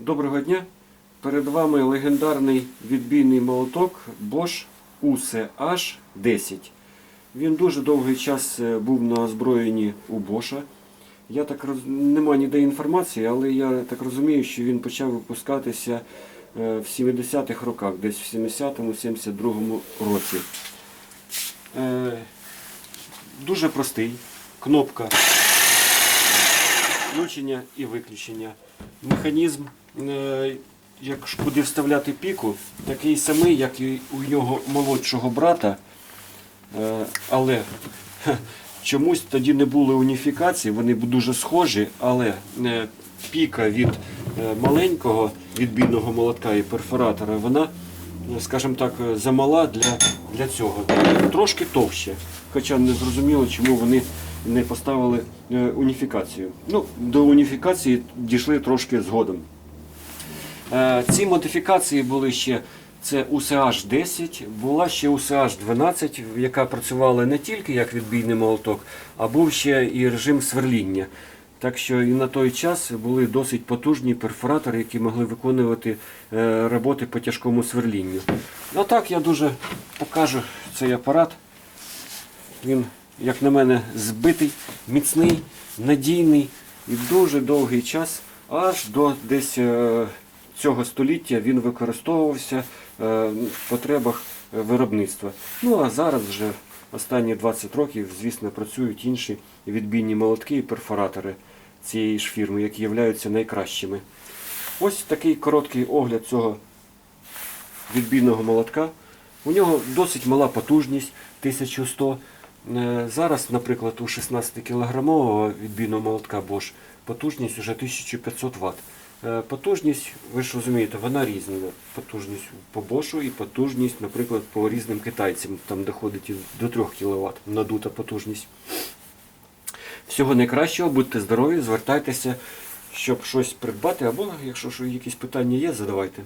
Доброго дня! Перед вами легендарний відбійний молоток Bosch UCH 10. Він дуже довгий час е, був на озброєнні у Боша. Я так роз... Нема ніде інформації, але я так розумію, що він почав випускатися е, в 70-х роках, десь в 70-72 році. Е, Дуже простий. Кнопка включення і виключення. Механізм, як куди вставляти піку, такий самий, як і у його молодшого брата. Е, Але чомусь тоді не було уніфікації, вони дуже схожі, але е, піка від е, маленького відбійного молотка і перфоратора, вона, е, скажімо так, е, замала для, для цього. Трошки товще. Хоча не зрозуміло, чому вони не поставили е, уніфікацію. Ну, до уніфікації дійшли трошки згодом. Е, Ці модифікації були ще це UCH 10, була ще UCH 12, яка працювала не тільки як відбійний молоток, а був ще і режим сверління. Так що і на той час були досить потужні перфоратори, які могли виконувати е, роботи по тяжкому сверлінню. А так я дуже покажу цей апарат. Він, як на мене, збитий, міцний, надійний і дуже довгий час, аж до десь е, цього століття він використовувався е, в потребах е, виробництва. Ну а зараз вже останні 20 років, звісно, працюють інші відбійні молотки і перфоратори цієї ж фірми, які являються найкращими. Ось такий короткий огляд цього відбійного молотка. У нього досить мала потужність 1100. Е, Зараз, наприклад, у 16-кілограмового відбійного молотка Bosch потужність вже 1500 Вт. Е, Потужність, ви ж розумієте, вона різна. Потужність по бошу і потужність, наприклад, по різним китайцям, там доходить і до 3 кВт надута потужність. Всього найкращого, будьте здорові, звертайтеся, щоб щось придбати, або якщо якісь питання є, задавайте.